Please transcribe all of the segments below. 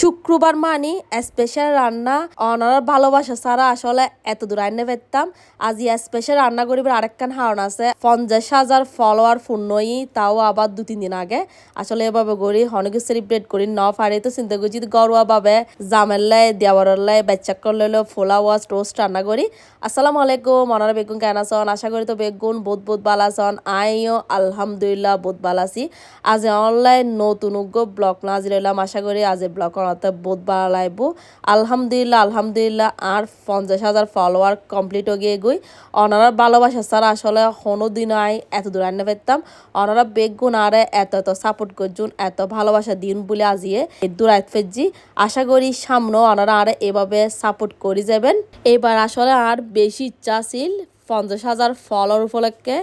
শুক্রবার মানি স্পেশাল রান্না অনার ভালোবাসা ছাড়া আসলে এত দূর আইনে পেতাম আজি স্পেশাল রান্না করিবার আরেকখান হারণ আছে। পঞ্চাশ হাজার ফলোয়ার ফুন্নই তাও আবার দু, তিন দিন আগে। আসলে এভাবে করি, অনেকে সেলিব্রেট করি, ন পারে তো চিন্তা করছি গরুয়া ভাবে জামেল্লাই দেওয়ারল্লাই বাচ্চা করলে ফোলা ওয়াজ টোস্ট রান্না করি। আসসালামু আলাইকুম মনার বেগুন কেন আছেন? আশা করি তো বেগুন বহুত ভালো আছেন। আইও আলহামদুলিল্লাহ ভালো আছি। আজ অনলাইন নতুন ব্লগ নাজিলাম আশা করি আজ ব্লগ বহুত ভালো লাগবো আলহামদুলিল্লাহ আলহামদুলিল্লাহ, আর পঞ্চাশ হাজার ফলোয়ার কমপ্লিট হয়ে গই। ওনারা ভালোবাসা ছাড়া আসলে কোনো দিন আই এত দূর আনতে পারতাম ওনারা বেগুন আরে এত এত সাপোর্ট করছুন, এত ভালোবাসা দিন বলে আজিয়ে দূর আয় ফেজি আশা করি সামনেও ওনারা আরে এভাবে সাপোর্ট করে যাবেন। এবার আসলে আর বেশি ইচ্ছা ছিল পঞ্চাশ হাজার ফলোর উপলক্ষে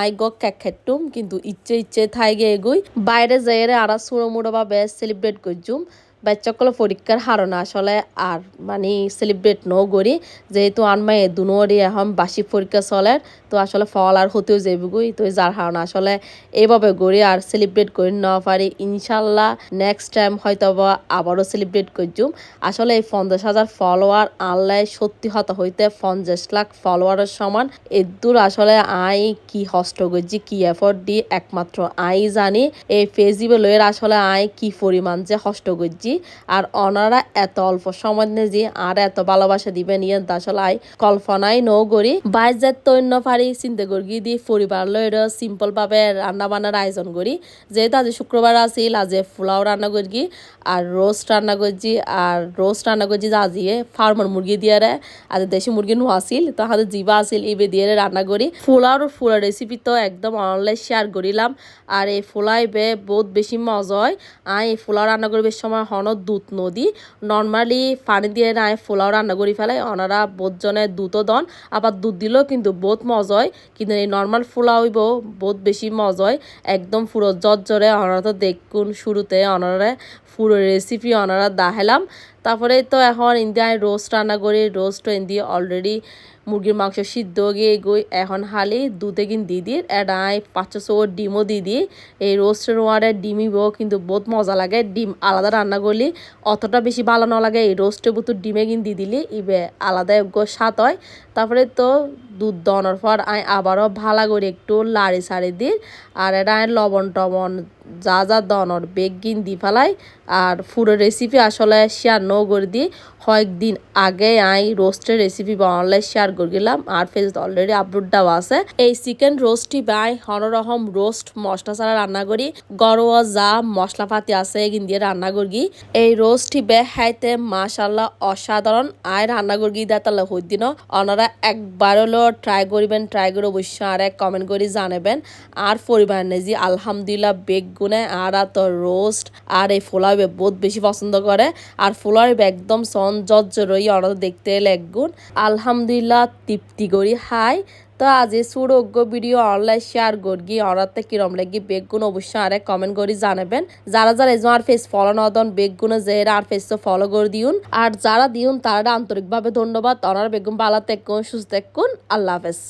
আই গ কেক খেটুম, কিন্তু ইচ্ছে ইচ্ছে থাইগে এগুই বাইরে যাই আর সুড়ো ভাবে সেলিব্রেট করছুম। বাচ্চাগুলো পরীক্ষার হারণা আসলে আর মানে সেলিব্রেট ন করি যেহেতু আনমাই দুনোরই এখন বাসি পরীক্ষা চলে, তো আসলে ফল আর হতেও যাইবগুই তো যার হারণা আসলে এইভাবে গড়ি আর সেলিব্রেট করি ন পারি। ইনশাল্লাহ নেক্সট টাইম হয়তো আবারও সেলিব্রেট করছুম আসলে এই পঞ্চাশ হাজার ফলোয়ার আনলাই সত্যি হত হইতে পঞ্চাশ লাখ ফলোয়ারের সমান। এদূর আসলে আই কি হস্ত করছি, কি এফোর্ট দি, একমাত্র আই জানি। এই ফেজিবেলের আসলে আই কি পরিমাণ যে হস্ত করছি। আর ওনারা এত অল্প সময় নিয়ে যে আর এত ভালোবাসা দিবেন ইয়ে আসলে আই কল্পনাই নৌ করি। বাইশ যে তৈন্য পারি চিন্তা করি দি পরিবার লইর সিম্পল ভাবে রান্না বান্নার আয়োজন করি। যেহেতু আজ শুক্রবার আছিল, আজ পোলাও রান্না করি আর রোস্ট রান্না করছি আর রোস্ট রান্না করছি আজিয়ে ফার্মার মুরগি দিয়ে আজ দেশি মুরগি নো আসিল তো হাতে জিবা আসিল ইবে দিয়ে রান্না করি। ফুলার ফুলার রেসিপি তো একদম অনলাইন শেয়ার করিলাম, আর এই ফুলাই বে বহুত বেশি মজা হয়। আই এই ফুলাও রান্না করবার সময় হন দুধ নদী। নর্মালি পানি দিয়ে নাই, ফোলাও রান্না করি ফেলে ওনারা বোধজনে দুধও দন। আবার দুধ দিলেও কিন্তু বহুত মজা হয়। কিন্তু এই নর্মাল ফোলা হইব বহুত বেশি মজা হয়। একদম পুরো জর্জরে অনারা তো দেখুন শুরুতে ওনারা পুরো রেসিপি ওনারা দাহেলাম। তারপরে তো এখন ইন্ডিয়ায় রোস্ট রান্না করি রোস্ট ইন্ডিয়া অলরেডি মুরগির মাংস সিদ্ধ গিয়ে গই, এখন হালি দুধে কিন দিয়ে দিই এডাই পাঁচশো সো ডিমও দিয়ে দিই এই রোস্টের ওয়ারে ডিমিব, কিন্তু বহুত মজা লাগে। ডিম আলাদা রান্না করলে অতটা বেশি ভালো না লাগে এই রোস্টের বুতুর ডিমে কিন দিয়ে দিলে ইবে আলাদা স্বাদ হয়। তারপরে তো দুধ দনার পর আই আবারও ভালো করে একটু লাড়ি সাড়ি দিই আর এটা লবণ টবণ যা যা দনর বেগিন দি ফেলাই আর পুরো রেসিপি আসলে শেয়ার ন করে দিই। কয়েকদিন আগে আই রোস্টের রেসিপি বানালে শেয়ার করে গেলাম আর ফেস অলরেডি আপলোড দেওয়া আছে। এই চিকেন রোস্টটি বাই হনরকম রোস্ট মশলা ছাড়া রান্না করি। গরোয়া যা মশলা পাতি আছে এগিন দিয়ে রান্না করি এই রোস্টটি বে খাইতে মাশাল্লাহ অসাধারণ। আয় রান্না করি দেয় তাহলে হই দিন। ওনারা একবার হলো ট্রাই করিবেন ট্রাই করে অবশ্যই আর এক কমেন্ট করে জানাবেন। আর পরিবার নেজি আলহামদুলিল্লাহ বেগুনে আর তো রোস্ট আর এই ফোলাও বহুত বেশি পছন্দ করে। আর ফোলার একদম সন জর্জরই অর দেখতে লেগুন। আলহামদুলিল্লাহ, তৃপ্তি করি। হাই, তো আজ সুরজ্ঞ ভিডিও অনলাইন শেয়ার করি অরাতে কিরম লাগি বেগুন অবশ্যই আরে কমেন্ট করে জানাবেন। যারা যারা এজন আর ফেস ফলো নদন বেগুনে যে আর ফেস ফলো করে দিউন। আর যারা দিউন, তারা আন্তরিকভাবে ধন্যবাদ। অনার বেগুন ভালো তেকুন সুস্থ তেকুন আল্লাহ হাফেজ।